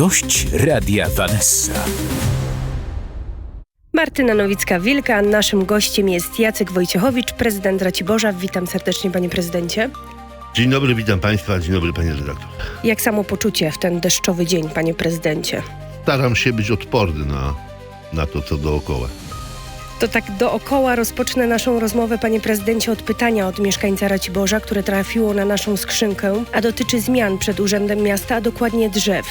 Gość Radia Vanessa. Martyna Nowicka-Wilka, naszym gościem jest Jacek Wojciechowicz, prezydent Raciborza. Witam serdecznie, panie prezydencie. Dzień dobry, witam Państwa, dzień dobry Panie redaktor. Jak samopoczucie w ten deszczowy dzień, panie prezydencie? Staram się być odporny na, na to, co dookoła. To tak dookoła rozpocznę naszą rozmowę, panie prezydencie, od pytania od mieszkańca Raciborza, które trafiło na naszą skrzynkę, a dotyczy zmian przed Urzędem Miasta, a dokładnie drzew.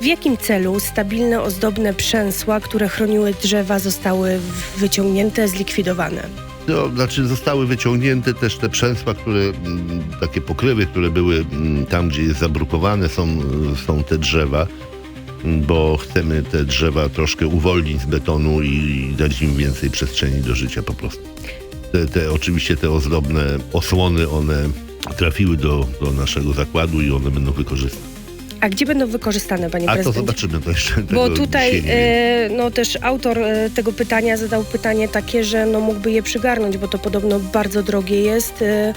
W jakim celu stabilne, ozdobne przęsła, które chroniły drzewa, zostały wyciągnięte, zlikwidowane? To znaczy zostały wyciągnięte też te przęsła, które, mm, takie pokrywy, które były mm, tam, gdzie jest zabrukowane, są, są te drzewa, mm, bo chcemy te drzewa troszkę uwolnić z betonu i dać im więcej przestrzeni do życia po prostu. Te, te oczywiście te ozdobne osłony, one trafiły do, do naszego zakładu i one będą wykorzystane. A gdzie będą wykorzystane, panie A to prezydencie? zobaczymy, to jeszcze Bo tutaj e, no też autor e, tego pytania zadał pytanie takie, że no mógłby je przygarnąć, bo to podobno bardzo drogie jest, e,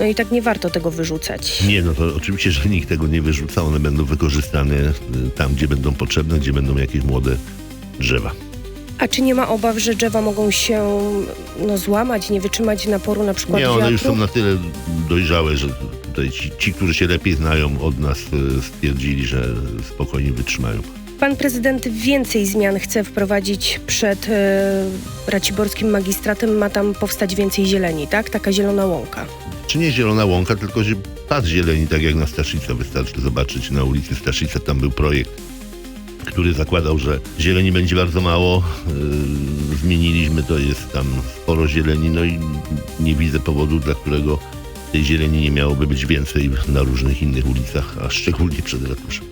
no i tak nie warto tego wyrzucać. Nie, no to oczywiście, że nikt tego nie wyrzuca. One będą wykorzystane y, tam, gdzie będą potrzebne, gdzie będą jakieś młode drzewa. A czy nie ma obaw, że drzewa mogą się no, złamać, nie wytrzymać naporu na przykład Nie, one wiatru? już są na tyle dojrzałe, że tutaj ci, ci którzy się lepiej znają od nas, y, stwierdzili, że spokojnie wytrzymają. Pan prezydent więcej zmian chce wprowadzić przed e, Raciborskim magistratem. Ma tam powstać więcej zieleni, tak? Taka zielona łąka. Czy nie zielona łąka, tylko pas zieleni, tak jak na Staszica. Wystarczy zobaczyć na ulicy Staszica, tam był projekt, który zakładał, że zieleni będzie bardzo mało. Yy, zmieniliśmy to, jest tam sporo zieleni, no i nie widzę powodu, dla którego tej zieleni nie miałoby być więcej na różnych innych ulicach, a szczególnie przed ratuszem.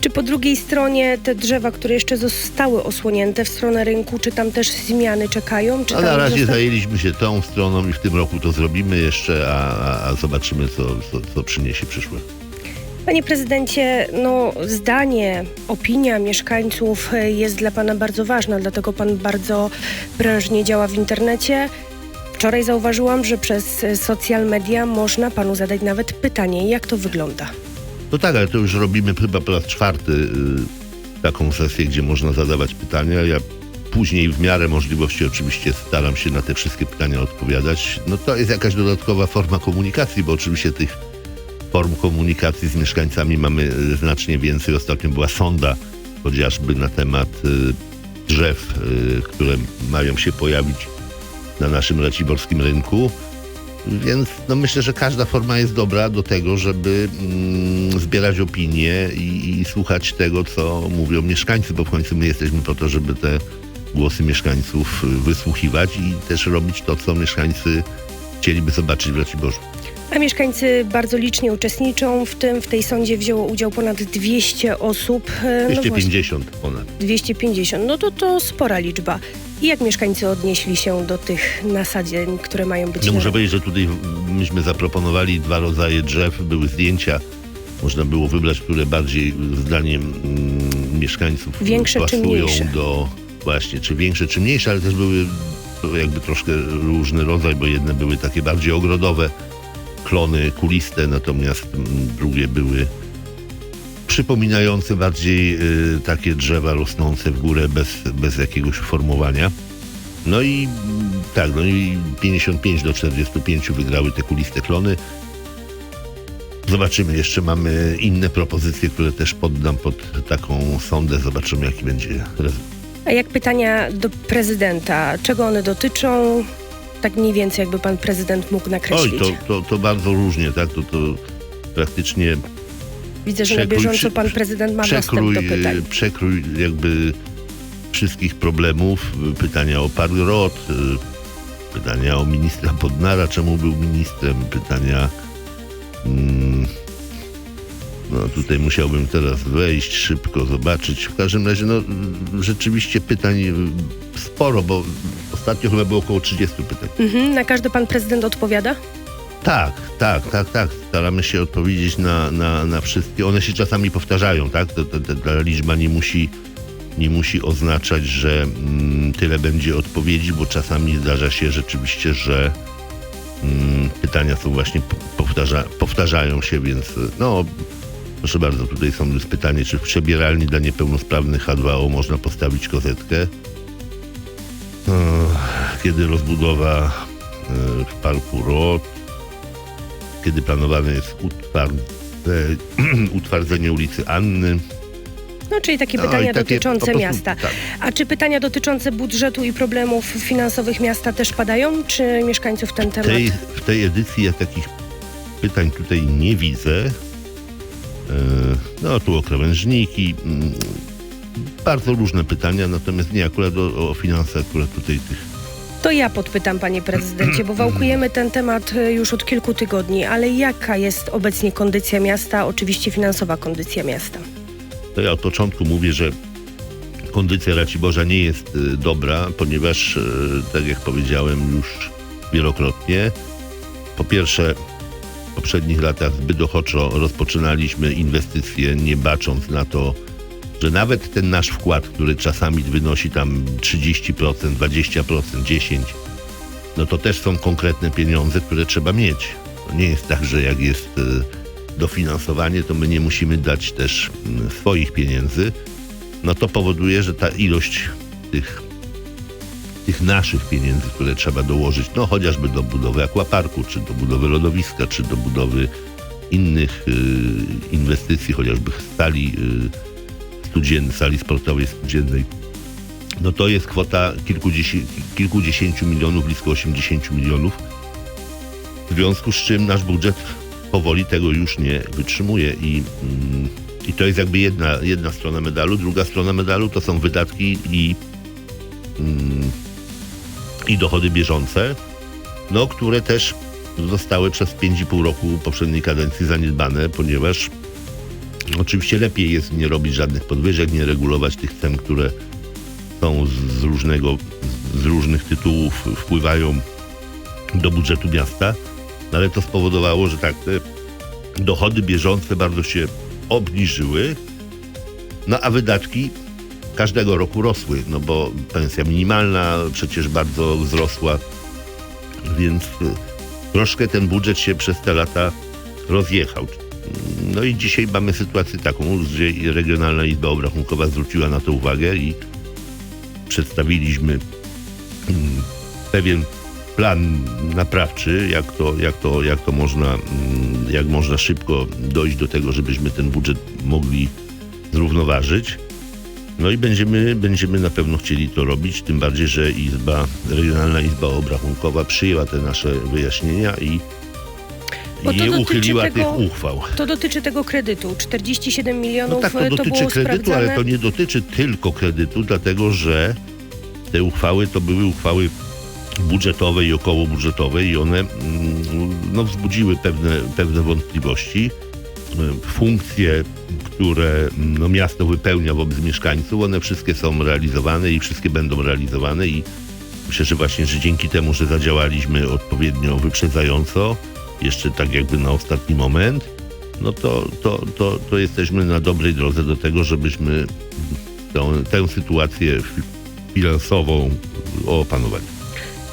Czy po drugiej stronie te drzewa, które jeszcze zostały osłonięte w stronę rynku, czy tam też zmiany czekają? Czy A na tam razie zajęliśmy się tą stroną i w tym roku to zrobimy jeszcze, a, a, a zobaczymy, co, co, co przyniesie przyszłe. Panie prezydencie, no zdanie, opinia mieszkańców e, jest dla pana bardzo ważna, dlatego pan bardzo prężnie działa w internecie. Wczoraj zauważyłam, że przez e, social media można panu zadać nawet pytanie, jak to wygląda. No tak, ale to już robimy chyba po raz czwarty y, taką sesję, gdzie można zadawać pytania. Ja później w miarę możliwości oczywiście staram się na te wszystkie pytania odpowiadać. No to jest jakaś dodatkowa forma komunikacji, bo oczywiście tych form komunikacji z mieszkańcami mamy y, znacznie więcej. Ostatnio była sonda chociażby na temat y, drzew, y, które mają się pojawić na naszym raciborskim rynku. Więc no myślę, że każda forma jest dobra do tego, żeby mm, zbierać opinie i, i słuchać tego, co mówią mieszkańcy, bo w końcu my jesteśmy po to, żeby te głosy mieszkańców wysłuchiwać i też robić to, co mieszkańcy chcieliby zobaczyć w Raciborzu. A mieszkańcy bardzo licznie uczestniczą w tym. W tej sądzie wzięło udział ponad 200 osób. E, No właśnie, 250 ponad. 250. No to to spora liczba. I jak mieszkańcy odnieśli się do tych nasadzeń, które mają być No na- muszę powiedzieć, że tutaj myśmy zaproponowali dwa rodzaje drzew, były zdjęcia. Można było wybrać, które bardziej zdaniem mm, mieszkańców Większe czy pasują mniejsze? do właśnie, czy większe, czy mniejsze, ale też były jakby troszkę różny rodzaj, bo jedne były takie bardziej ogrodowe, klony kuliste, natomiast mm, drugie były przypominające bardziej y, takie drzewa rosnące w górę bez, bez jakiegoś formowania. No i tak, no i 55 do 45 wygrały te kuliste klony. Zobaczymy, jeszcze mamy inne propozycje, które też poddam pod taką sondę. Zobaczymy, jaki będzie rezultat. A jak pytania do prezydenta? Czego one dotyczą? Tak mniej więcej, jakby pan prezydent mógł Oj, nakreślić. to, to, to bardzo różnie, tak? To, to praktycznie Widzę, że na bieżąco pan prezydent ma dostęp przekrój, do pytań. przekrój jakby wszystkich problemów. Pytania o park rod, y, pytania o ministra Bodnara, czemu był ministrem, pytania... Mm, no tutaj musiałbym teraz wejść, szybko zobaczyć. W każdym razie, no rzeczywiście pytań y, sporo, bo ostatnio chyba było około 30 pytań. Mhm, na każde pan prezydent odpowiada? Tak, tak, tak, tak. Staramy się odpowiedzieć na, na, na wszystkie. One się czasami powtarzają, tak? To, to, ta liczba nie musi, nie musi oznaczać, że mm, tyle będzie odpowiedzi, bo czasami zdarza się rzeczywiście, że mm, pytania są właśnie po- powtarza, powtarzają się, więc no Proszę bardzo, tutaj są już pytanie, czy w przebieralni dla niepełnosprawnych H2O można postawić kozetkę? Kiedy rozbudowa e, w Parku Rot? Kiedy planowane jest utwardze, utwardzenie ulicy Anny? No, czyli takie No pytania takie dotyczące prostu- miasta. tak. A czy pytania dotyczące budżetu i problemów finansowych miasta też padają, czy mieszkańców ten W temat? tej, w tej edycji ja takich pytań tutaj nie widzę. E, No tu o krawężniki. mm, Bardzo różne pytania, natomiast nie akurat o, o finanse, akurat tutaj tych To ja podpytam, panie prezydencie, bo wałkujemy ten temat y, już od kilku tygodni, ale jaka jest obecnie kondycja miasta, oczywiście finansowa kondycja miasta? To ja od początku mówię, że kondycja Raciborza nie jest y, dobra, ponieważ, y, tak jak powiedziałem już wielokrotnie, po pierwsze, w poprzednich latach zbyt ochoczo rozpoczynaliśmy inwestycje, nie bacząc na to, że nawet ten nasz wkład, który czasami wynosi tam 30%, 20%, 10%, no to też są konkretne pieniądze, które trzeba mieć. To nie jest tak, że jak jest y, dofinansowanie, to my nie musimy dać też swoich pieniędzy. No to powoduje, że ta ilość tych, tych naszych pieniędzy, które trzeba dołożyć, no chociażby do budowy akwaparku, czy do budowy lodowiska, czy do budowy innych y, inwestycji, chociażby sali studziennej, sali sportowej studziennej, no to jest kwota kilkudziesię- kilkudziesięciu milionów, blisko 80 milionów. W związku z czym nasz budżet powoli tego już nie wytrzymuje i, mm, i to jest jakby jedna, jedna strona medalu. Druga strona medalu to są wydatki i, mm, i dochody bieżące, no, które też zostały przez 5,5 roku poprzedniej kadencji zaniedbane, ponieważ oczywiście lepiej jest nie robić żadnych podwyżek, nie regulować tych cen, które są z, różnego, z różnych tytułów wpływają do budżetu miasta, no ale to spowodowało, że tak, te dochody bieżące bardzo się obniżyły, no a wydatki każdego roku rosły, no bo pensja minimalna przecież bardzo wzrosła, więc troszkę ten budżet się przez te lata rozjechał. No i dzisiaj mamy sytuację taką, że Regionalna Izba Obrachunkowa zwróciła na to uwagę i przedstawiliśmy mm, pewien plan naprawczy, jak to, jak to, jak to można, mm, jak można szybko dojść do tego, żebyśmy ten budżet mogli zrównoważyć. No i będziemy, będziemy na pewno chcieli to robić, tym bardziej, że Izba, Regionalna Izba Obrachunkowa przyjęła te nasze wyjaśnienia i, Bo to nie uchyliła tego- tych uchwał. To dotyczy tego kredytu. 47 milionów No tak, to to dotyczy było kredytu, sprawdzane. ale to nie dotyczy tylko kredytu, dlatego że te uchwały to były uchwały budżetowe i okołobudżetowe i one mm, no, wzbudziły pewne, pewne wątpliwości. Y, Funkcje, które mm, no, miasto wypełnia wobec mieszkańców, one wszystkie są realizowane i wszystkie będą realizowane i myślę, że właśnie, że dzięki temu, że zadziałaliśmy odpowiednio wyprzedzająco, jeszcze tak jakby na ostatni moment, no to, to, to, to jesteśmy na dobrej drodze do tego, żebyśmy tą, tę sytuację fi- finansową opanowali.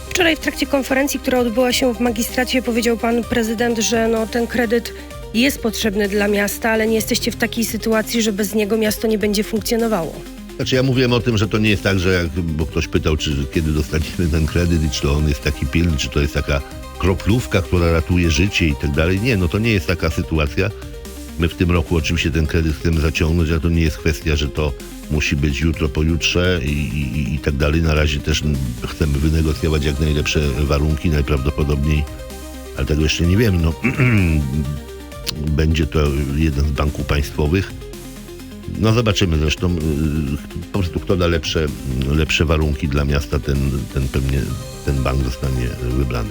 Wczoraj w trakcie konferencji, która odbyła się w magistracie, powiedział pan prezydent, że no, ten kredyt jest potrzebny dla miasta, ale nie jesteście w takiej sytuacji, że bez niego miasto nie będzie funkcjonowało. Znaczy ja mówiłem o tym, że to nie jest tak, że jak, bo ktoś pytał, czy kiedy dostaniemy ten kredyt i czy to on jest taki pilny, czy to jest taka kroplówka, która ratuje życie i tak dalej. Nie, no to nie jest taka sytuacja. My w tym roku oczywiście ten kredyt chcemy zaciągnąć, ale to nie jest kwestia, że to musi być jutro, pojutrze i, i, i tak dalej. Na razie też chcemy wynegocjować jak najlepsze warunki, najprawdopodobniej, ale tego jeszcze nie wiemy. No, będzie to jeden z banków państwowych. No zobaczymy zresztą po prostu kto da lepsze, lepsze warunki dla miasta, ten, ten pewnie ten bank zostanie wybrany.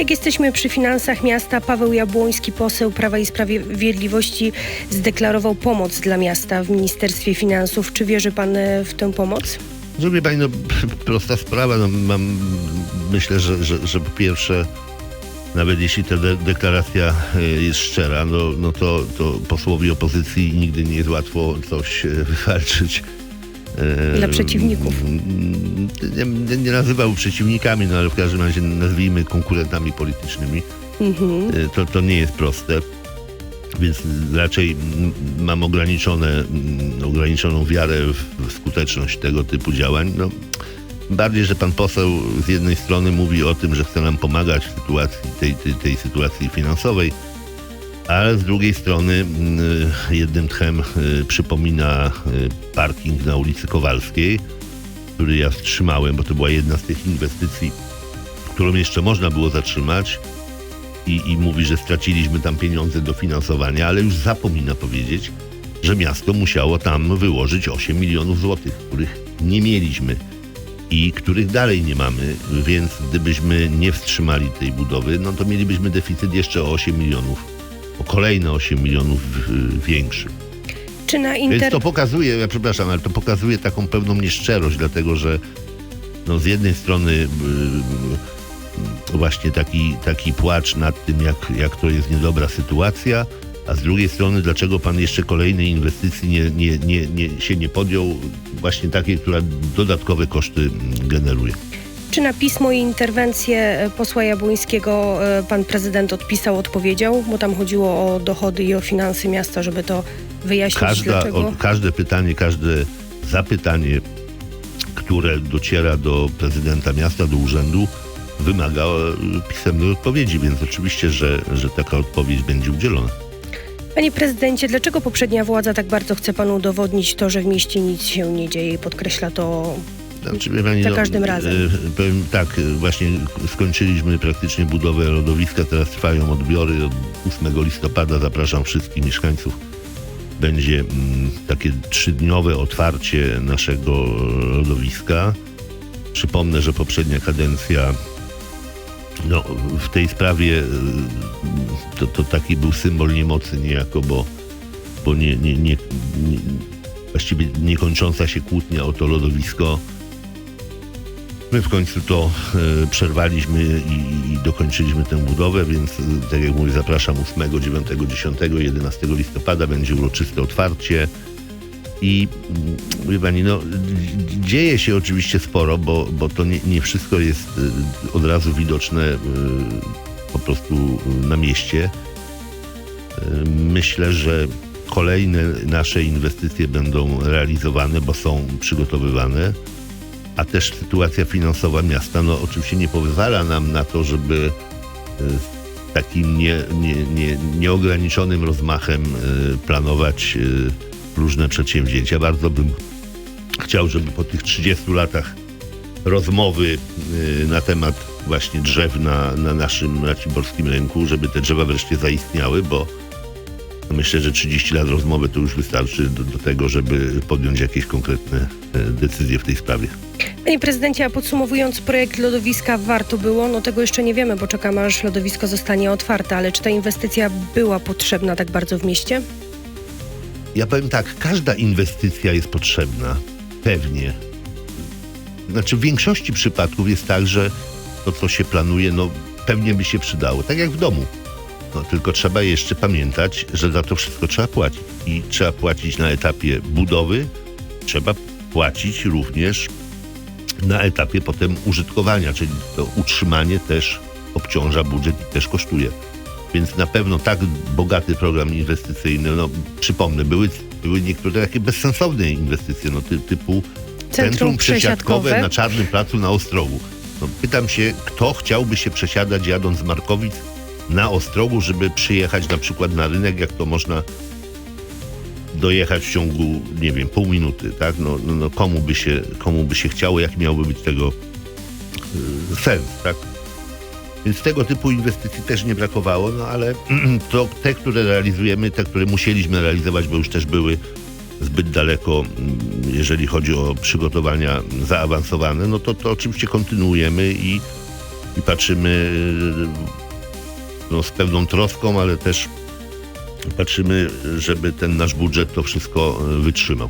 Jak jesteśmy przy finansach miasta, Paweł Jabłoński, poseł Prawa i Sprawiedliwości, zdeklarował pomoc dla miasta w Ministerstwie Finansów. Czy wierzy pan e, w tę pomoc? Zrobię pani, no prosta sprawa, no, mam, myślę, że, że, że po pierwsze nawet jeśli ta de- deklaracja e, jest szczera, no, no to, to posłowi opozycji nigdy nie jest łatwo coś e, wywalczyć. E, Dla przeciwników. Nie, nie, nazywał przeciwnikami, no ale w każdym razie nazwijmy konkurentami politycznymi. Mhm. E, To, to nie jest proste. Więc raczej mam ograniczone, ograniczoną wiarę w w skuteczność tego typu działań. No, bardziej, że pan poseł z jednej strony mówi o tym, że chce nam pomagać w sytuacji, tej, tej, tej sytuacji finansowej, ale z drugiej strony mm, jednym tchem y, przypomina y, parking na ulicy Kowalskiej, który ja wstrzymałem, bo to była jedna z tych inwestycji, którą jeszcze można było zatrzymać. I, i mówi, że straciliśmy tam pieniądze do finansowania, ale już zapomina powiedzieć, że miasto musiało tam wyłożyć 8 milionów złotych, których nie mieliśmy i których dalej nie mamy, więc gdybyśmy nie wstrzymali tej budowy, no to mielibyśmy deficyt jeszcze o 8 milionów, o kolejne 8 milionów większy. Czy na Więc inter... to pokazuje, ja przepraszam, ale to pokazuje taką pewną nieszczerość, dlatego że no z jednej strony y, y, właśnie taki, taki płacz nad tym, jak, jak to jest niedobra sytuacja, a z drugiej strony, dlaczego pan jeszcze kolejnej inwestycji nie, nie, nie, nie, się nie podjął, właśnie takiej, która dodatkowe koszty generuje. Czy na pismo i interwencję e, posła Jabłońskiego e, pan prezydent odpisał, odpowiedział? Bo tam chodziło o dochody i o finanse miasta, żeby to wyjaśnić, Każda, dlaczego. o, każde pytanie, każde zapytanie, które dociera do prezydenta miasta, do urzędu, wymaga e, pisemnej odpowiedzi, więc oczywiście, że, że taka odpowiedź będzie udzielona. Panie prezydencie, dlaczego poprzednia władza tak bardzo chce panu udowodnić to, że w mieście nic się nie dzieje i podkreśla to Znaczy, Za każdym razem. e, Powiem tak, e, właśnie skończyliśmy praktycznie budowę lodowiska, teraz trwają odbiory. Od 8 listopada zapraszam wszystkich mieszkańców. Będzie mm, takie trzydniowe otwarcie naszego lodowiska. Przypomnę, że poprzednia kadencja no, w tej sprawie to, to taki był symbol niemocy niejako, bo, bo nie, nie, nie, nie, właściwie niekończąca się kłótnia o to lodowisko. My w końcu to e, przerwaliśmy i, i dokończyliśmy tę budowę, więc e, tak jak mówię, zapraszam 8, 9, 10, 11 listopada będzie uroczyste otwarcie. I mm, wie pani, no, dzieje się oczywiście sporo, bo, bo to nie, nie wszystko jest e, od razu widoczne e, po prostu e, na mieście. Myślę, że kolejne nasze inwestycje będą realizowane, bo są przygotowywane, a też sytuacja finansowa miasta no, oczywiście nie pozwala nam na to, żeby e, z takim nie, nie, nie, nieograniczonym rozmachem e, planować e, różne przedsięwzięcia. Bardzo bym chciał, żeby po tych 30 latach rozmowy na temat właśnie drzew na, na naszym raciborskim rynku, żeby te drzewa wreszcie zaistniały, bo myślę, że 30 lat rozmowy to już wystarczy do, do tego, żeby podjąć jakieś konkretne y, decyzje w tej sprawie. Panie prezydencie, a podsumowując projekt lodowiska warto było, no tego jeszcze nie wiemy, bo czekamy aż lodowisko zostanie otwarte, ale czy ta inwestycja była potrzebna tak bardzo w mieście? Ja powiem tak, każda inwestycja jest potrzebna, pewnie. Znaczy w większości przypadków jest tak, że to, co się planuje, no pewnie by się przydało, tak jak w domu. No, tylko trzeba jeszcze pamiętać, że za to wszystko trzeba płacić. I trzeba płacić na etapie budowy, trzeba płacić również na etapie potem użytkowania, czyli to utrzymanie też obciąża budżet i też kosztuje. Więc na pewno tak bogaty program inwestycyjny, no przypomnę, były, były niektóre takie bezsensowne inwestycje, no ty, typu centrum przesiadkowe na Czarnym Placu na Ostrogu. No, pytam się, kto chciałby się przesiadać jadąc z Markowic na Ostrogu, żeby przyjechać na przykład na rynek, jak to można dojechać w ciągu, nie wiem, pół minuty, tak? No, no, no komu, by się, komu by się chciało, jaki miałby być tego y, sens, tak? Więc tego typu inwestycji też nie brakowało, no ale to te, które realizujemy, te, które musieliśmy realizować, bo już też były zbyt daleko, mm, jeżeli chodzi o przygotowania zaawansowane, no to, to oczywiście kontynuujemy i, i patrzymy y, no, z pewną troską, ale też patrzymy, żeby ten nasz budżet to wszystko y, wytrzymał.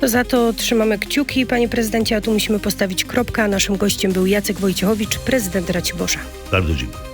To za to trzymamy kciuki, panie prezydencie, a tu musimy postawić kropkę. Naszym gościem był Jacek Wojciechowicz, prezydent Raciborza. Bardzo dziękuję.